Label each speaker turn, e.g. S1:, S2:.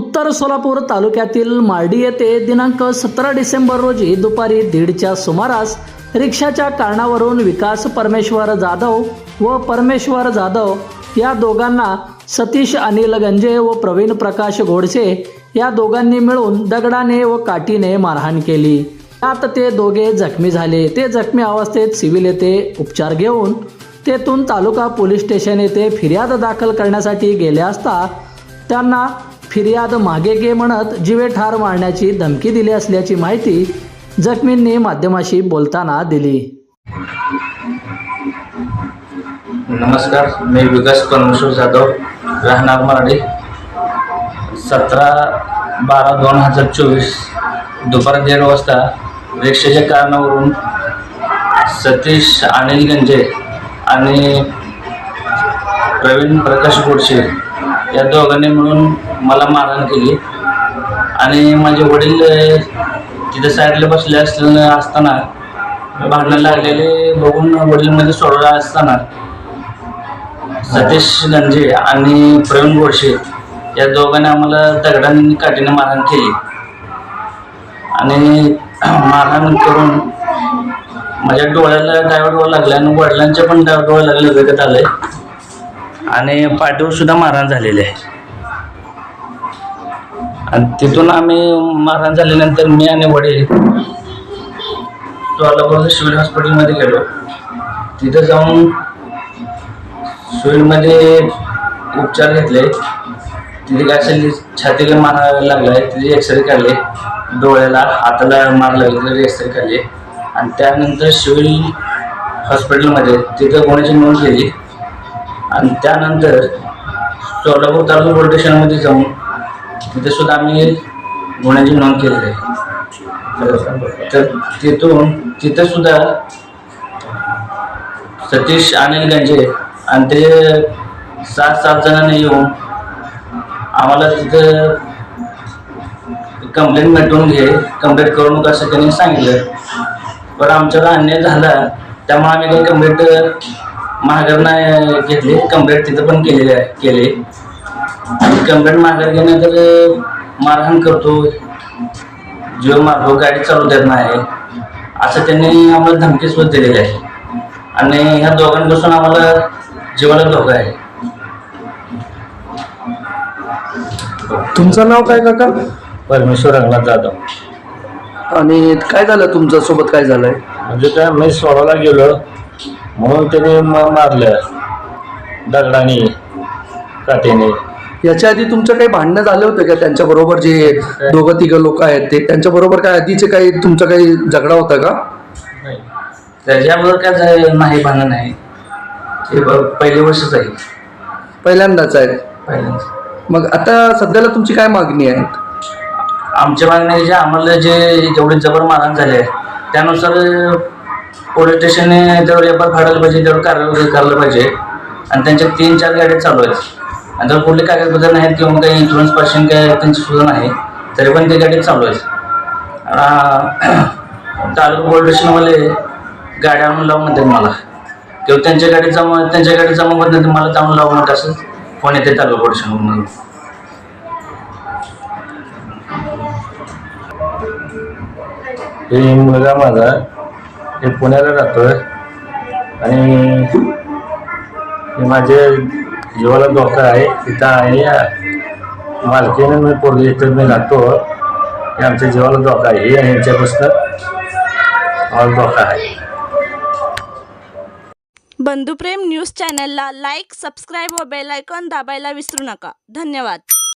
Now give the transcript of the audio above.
S1: उत्तर सोलापूर तालुक्यातील मार्डी येथे दिनांक सतरा डिसेंबर रोजी दुपारी दीडच्या सुमारास रिक्षाच्या कारणावरून विकास परमेश्वर जाधव व परमेश्वर जाधव या दोघांना सतीश अनिल गंजे व प्रवीण प्रकाश गोडसे या दोघांनी मिळून दगडाने व काठीने मारहाण केली. त्यात ते दोघे जखमी झाले. ते जखमी अवस्थेत सिव्हिल येथे उपचार घेऊन तेथून तालुका पोलीस स्टेशन येथे फिर्याद दाखल करण्यासाठी गेले असता त्यांना फिर्याद मागे घे म्हणत जिवे ठार मारण्याची धमकी दिली असल्याची माहिती जखमींनी माध्यमाशी बोलताना दिली.
S2: नमस्कार मी विकास परमेश्वर जाधव राहणार मराठी. सतरा बारा दोन हजार चोवीस दुपार दीड वाजता रिक्षेच्या कारणावरून सतीश अनिल गंजे आणि प्रवीण प्रकाश गोडसे या दोघांनी मिळून मला मारहाण केली. आणि माझे वडील तिथे साईडला बसले असले असताना भांडण लागलेले बघून वडील सोडला असताना सतीश गंजे आणि प्रवीण गोडशे या दोघांनी आम्हाला दगडांनी काठीने मारहाण केली. आणि मारहाण करून माझ्या डोळ्याला डाव्या डोळा लागला आणि वडिलांच्या पण डाव्या डोळा लागले आलं. आहे आणि पाठीवर सुद्धा मारहाण झालेली आहे. आणि तिथून आम्ही मारहाण झाल्यानंतर मी आणि वडील सोलापूर सिव्हिल हॉस्पिटलमध्ये गेलो. तिथं जाऊन सिव्हिलमध्ये उपचार घेतले. तिथे काय असेल छातीला मारायला लागला आहे तिथे एक्सरे काढले. डोळ्याला हाताला मार लागले तिथे एक्सरे काढले. आणि त्यानंतर सिव्हिल हॉस्पिटलमध्ये तिथं कोणाची नोंद केली. आणि त्यानंतर सोलापूर तालुका पोलीस स्टेशनमध्ये जाऊन तिथे सुद्धा आम्ही गुन्ह्याची नोंद केलेली आहे. तर तिथून तिथं सुद्धा सतीश अनिल गंजे आणि ते सात सात जणांनी येऊन आम्हाला तिथं कंप्लेंट मिटवून घे कंप्लेंट करू नका असं त्यांनी सांगितलं. पण आमच्याला अन्याय झाला त्यामुळे आम्ही काही कंप्लेंट माघार नाही घेतली. कंप्लेंट तिथं पण केलेली आहे केली. आणि कंप्लेंट माघार घेण्यानंतर मारहाण करतो जीव मारतो गाडी चालू देत नाही असं त्यांनी आम्हाला धमकी सुद्धा दिलेली आहे. आणि ह्या दोघांपासून आम्हाला जीवाला धोका आहे.
S3: तुमचं नाव काय काका?
S2: परमेश्वर रंगनाथ जाधव.
S3: आणि काय झालं तुमच्यासोबत? काय झालंय?
S2: म्हणजे काय मी सोडायला गेलो म्हणून त्याने म- मारलं. दगडाने काठीने.
S3: याच्या आधी तुमचं काही भांडणं झालं होतं का? त्यांच्या बरोबर जे दोघं तिघं लोक आहेत ते त्यांच्या बरोबर काय आधीचे काही तुमचा काही झगडा होता का?
S2: त्याच्याबरोबर काय झालं नाही भांडण नाही. ते ब- पहिली वर्षच आहे.
S3: पहिल्यांदाच आहे
S2: पहिल्यांदाच.
S3: मग आता सध्याला तुमची काय मागणी आहे?
S2: आमच्या मागणी जे आम्हाला जे जेवढे जबर मारहाण झाले आहे त्यानुसार पोलीस स्टेशनने त्यावर एफ फाडायला पाहिजे त्यावर कारवाई करायला पाहिजे. आणि त्यांच्या तीन चार गाड्या चालू आहेत. आणि जर कुठले कागदपत्र नाहीत किंवा मग काही इन्शुरन्स पर्सन काय त्यांची सुद्धा नाही तरी पण ते गाडी चालू आहे. तालुका पोलीस स्टेशनवाले गाड्या आणून लावून म्हणतात मला. किंवा त्यांच्या गाडी जमा त्यांच्या गाडी जमा होत नाही मला जाऊन लावून म्हणतात असं फोन येते तालुका पोलीस स्टेशनमधून हे मुलगा माझा हे पुण्याला राहतोय. आणि हे माझे जीवाला धोका आहे तिथं आहे मालकीने मी पोरगी इथं मी राहतो हे आमच्या जीवाला धोका आहे हे यांच्यापासून. मला धोका आहे.
S4: बंधुप्रेम न्यूज चॅनलला लाईक सबस्क्राईब व बेल आयकॉन दाबायला विसरू नका. धन्यवाद.